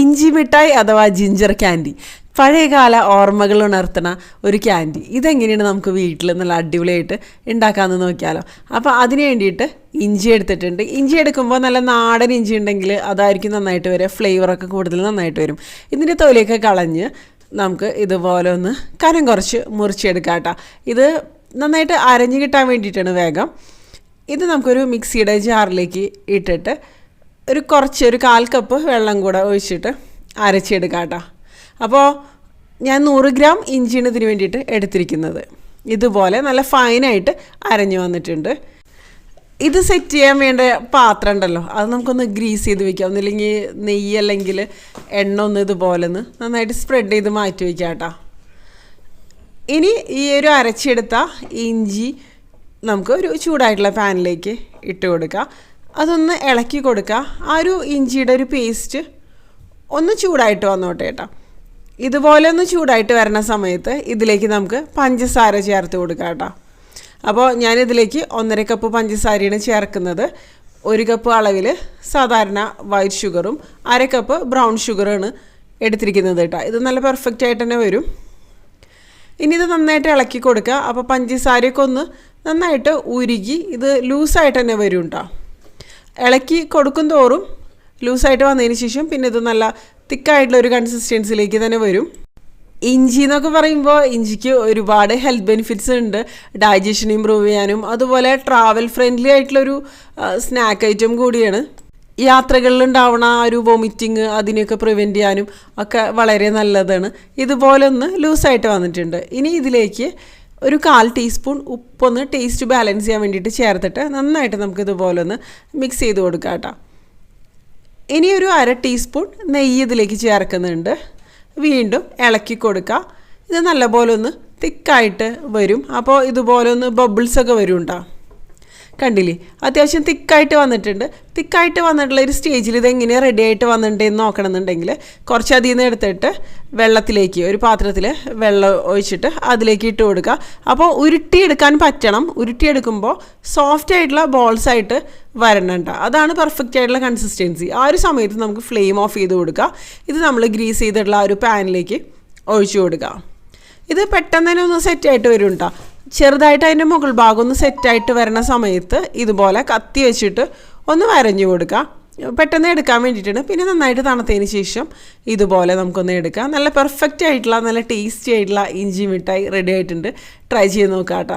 ഇഞ്ചി മിഠായി അഥവാ ജിഞ്ചർ ക്യാൻഡി. പഴയകാല ഓർമ്മകൾ ഉണർത്തുന്ന ഒരു ക്യാൻഡി. ഇതെങ്ങനെയാണ് നമുക്ക് വീട്ടിൽ നല്ല അടിപൊളിയായിട്ട് ഉണ്ടാക്കാമെന്ന് നോക്കിയാലോ. അപ്പോൾ അതിന് വേണ്ടിയിട്ട് ഇഞ്ചി എടുത്തിട്ടുണ്ട്. ഇഞ്ചി എടുക്കുമ്പോൾ നല്ല നാടൻ ഇഞ്ചി ഉണ്ടെങ്കിൽ അതായിരിക്കും നന്നായിട്ട് വരിക. ഫ്ലേവറൊക്കെ കൂടുതൽ നന്നായിട്ട് വരും. ഇതിന്റെ തൊലിയൊക്കെ കളഞ്ഞ് നമുക്ക് ഇതുപോലെ ഒന്ന് കനം കുറച്ച് മുറിച്ചെടുക്കാം കേട്ടോ. ഇത് നന്നായിട്ട് അരഞ്ഞ് കിട്ടാൻ വേണ്ടിയിട്ടാണ് വേഗം. ഇത് നമുക്കൊരു മിക്സിയുടെ ജാറിലേക്ക് ഇട്ടിട്ട് ഒരു കുറച്ച് ഒരു കാൽ കപ്പ് വെള്ളം കൂടെ ഒഴിച്ചിട്ട് അരച്ചെടുക്കാം കേട്ടോ. അപ്പോൾ ഞാൻ നൂറ് ഗ്രാം ഇഞ്ചിയാണ് ഇതിന് വേണ്ടിയിട്ട് എടുത്തിരിക്കുന്നത്. ഇതുപോലെ നല്ല ഫൈനായിട്ട് അരഞ്ഞു വന്നിട്ടുണ്ട്. ഇത് സെറ്റ് ചെയ്യാൻ വേണ്ട പാത്രം ഉണ്ടല്ലോ അത് നമുക്കൊന്ന് ഗ്രീസ് ചെയ്ത് വെക്കാം. ഒന്നില്ലെങ്കിൽ നെയ്യ് അല്ലെങ്കിൽ എണ്ണ ഒന്ന് ഇതുപോലെ ഒന്ന് നന്നായിട്ട് സ്പ്രെഡ് ചെയ്ത് മാറ്റി വയ്ക്കാം കേട്ടോ. ഇനി ഈ ഒരു അരച്ചെടുത്ത ഇഞ്ചി നമുക്ക് ഒരു ചൂടായിട്ടുള്ള പാനിലേക്ക് ഇട്ട് കൊടുക്കുക അതൊന്ന് ഇളക്കി കൊടുക്കുക ആ ഒരു ഇഞ്ചിയുടെ ഒരു പേസ്റ്റ് ഒന്ന് ചൂടായിട്ട് വന്നോട്ടെ കേട്ടോ. ഇതുപോലെ ഒന്ന് ചൂടായിട്ട് വരുന്ന സമയത്ത് ഇതിലേക്ക് നമുക്ക് പഞ്ചസാര ചേർത്ത് കൊടുക്കാം കേട്ടോ. അപ്പോൾ ഞാനിതിലേക്ക് ഒന്നര കപ്പ് പഞ്ചസാരയാണ് ചേർക്കുന്നത്. ഒരു കപ്പ് അളവിൽ സാധാരണ വൈറ്റ് ഷുഗറും അര കപ്പ് ബ്രൗൺ ഷുഗറാണ് എടുത്തിരിക്കുന്നത് കേട്ടോ. ഇത് നല്ല പെർഫെക്റ്റ് ആയിട്ട് തന്നെ വരും. ഇനി ഇത് നന്നായിട്ട് ഇളക്കി കൊടുക്കുക അപ്പോൾ പഞ്ചസാരയൊക്കെ ഒന്ന് നന്നായിട്ട് ഉരുകി ഇത് ലൂസായിട്ട് തന്നെ വരും കേട്ടോ. ഇളക്കി കൊടുക്കും തോറും ലൂസായിട്ട് വന്നതിന് ശേഷം പിന്നെ ഇത് നല്ല തിക്കായിട്ടുള്ള ഒരു കൺസിസ്റ്റൻസിലേക്ക് തന്നെ വരും. ഇഞ്ചി എന്നൊക്കെ പറയുമ്പോൾ ഇഞ്ചിക്ക് ഒരുപാട് ഹെൽത്ത് ബെനിഫിറ്റ്സ് ഉണ്ട്. ഡൈജഷൻ ഇമ്പ്രൂവ് ചെയ്യാനും അതുപോലെ ട്രാവൽ ഫ്രണ്ട്ലി ആയിട്ടുള്ളൊരു സ്നാക്ക് ഐറ്റം കൂടിയാണ്. യാത്രകളിൽ ഉണ്ടാവുന്ന ആ ഒരു വോമിറ്റിങ് അതിനെയൊക്കെ പ്രിവെന്റ് ചെയ്യാനും ഒക്കെ വളരെ നല്ലതാണ്. ഇതുപോലെ ഒന്ന് ലൂസായിട്ട് വന്നിട്ടുണ്ട്. ഇനി ഇതിലേക്ക് ഒരു കാൽ ടീസ്പൂൺ ഉപ്പൊന്ന് ടേസ്റ്റ് ബാലൻസ് ചെയ്യാൻ വേണ്ടിയിട്ട് ചേർത്തിട്ട് നന്നായിട്ട് നമുക്ക് ഇതുപോലെ ഒന്ന് മിക്സ് ചെയ്ത് കൊടുക്കാം കേട്ടോ. ഇനി ഒരു അര ടീസ്പൂൺ നെയ്യ് ഇതിലേക്ക് ചേർക്കുന്നുണ്ട്. വീണ്ടും ഇളക്കി കൊടുക്കുക ഇത് നല്ലപോലെ ഒന്ന് തിക്കായിട്ട് വരും. അപ്പോൾ ഇതുപോലെ ഒന്ന് ബബിൾസൊക്കെ വരും കേട്ടോ. കണ്ടില്ലേ? അത്യാവശ്യം തിക്കായിട്ട് വന്നിട്ടുണ്ട്. തിക്കായിട്ട് വന്നിട്ടുള്ള ഒരു സ്റ്റേജിൽ ഇത് എങ്ങനെയാണ് റെഡി ആയിട്ട് വന്നിട്ടുണ്ടെന്ന് നോക്കണമെന്നുണ്ടെങ്കിൽ കുറച്ച് അതിൽ നിന്ന് എടുത്തിട്ട് വെള്ളത്തിലേക്ക് ഒരു പാത്രത്തിൽ വെള്ളം ഒഴിച്ചിട്ട് അതിലേക്ക് ഇട്ട് കൊടുക്കുക. അപ്പോൾ ഉരുട്ടിയെടുക്കാൻ പറ്റണം. ഉരുട്ടിയെടുക്കുമ്പോൾ സോഫ്റ്റ് ആയിട്ടുള്ള ബോൾസ് ആയിട്ട് വരണണ്ട അതാണ് പെർഫെക്റ്റ് ആയിട്ടുള്ള കൺസിസ്റ്റൻസി ആ ഒരു സമയത്ത് നമുക്ക് ഫ്ലെയിം ഓഫ് ചെയ്ത് കൊടുക്കുക. ഇത് നമ്മൾ ഗ്രീസ് ചെയ്തിട്ടുള്ള ഒരു പാനിലേക്ക് ഒഴിച്ചു കൊടുക്കുക. ഇത് പെട്ടെന്ന് തന്നെ ഒന്ന് സെറ്റായിട്ട് വരും കേട്ടോ. ചെറുതായിട്ട് അതിന്റെ മുകൾ ഭാഗം ഒന്ന് സെറ്റായിട്ട് വരുന്ന സമയത്ത് ഇതുപോലെ കത്തി വെച്ചിട്ട് ഒന്ന് വരഞ്ഞു കൊടുക്കുക പെട്ടെന്ന് എടുക്കാൻ വേണ്ടിയിട്ടാണ്. പിന്നെ നന്നായിട്ട് തണുത്തതിന് ശേഷം ഇതുപോലെ നമുക്കൊന്ന് എടുക്കാം. നല്ല പെർഫെക്റ്റ് ആയിട്ടുള്ള നല്ല ടേസ്റ്റി ആയിട്ടുള്ള ഇഞ്ചി മിഠായി റെഡി ആയിട്ടുണ്ട്. ട്രൈ ചെയ്ത് നോക്കാം കേട്ടോ